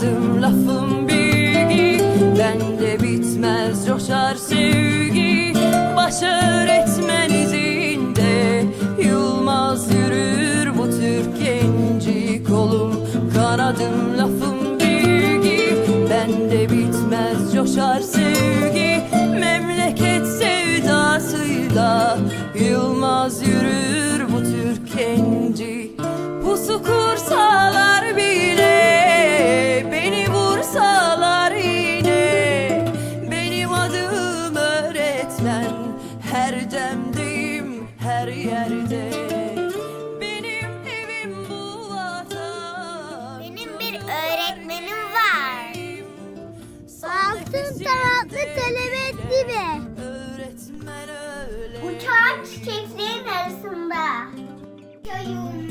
Kanadım lafım bilgi. Bende bitmez coşar sevgi. Baş öğretmen izinde. Yılmaz yürür bu Türk genci Kolum. Kanadım Her demdeyim her yerde Benim evim bu vatan Benim bir öğretmenim var. Altın kanatlı kelebek gibi. Öğretmen öyle Uçan çiçeklerin arasında.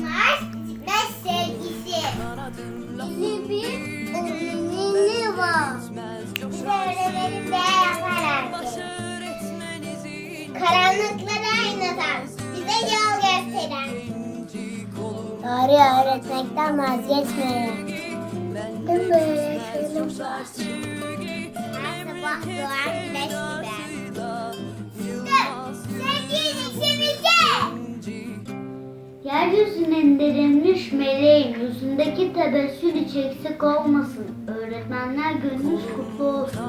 Var ve sevgisi. Bizim bir öğretmeni var. Bize öğretmeni yaparak. Baş öğretmen izinde Karanlıkları aydınlatan. Bize yol gösteren. Doğru öğretmekten vazgeçmeyin. Ben böyle coşar sevgi Her sabah doğan güneş gibi. Yeryüzüne indirilmiş meleğin yüzündeki tebessüm hiç eksik olmasın. Öğretmenler gününüz kutlu olsun.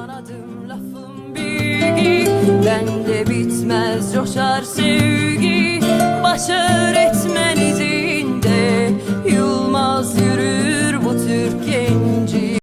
Bende bitmez. Coşar sevgi Baş öğretmen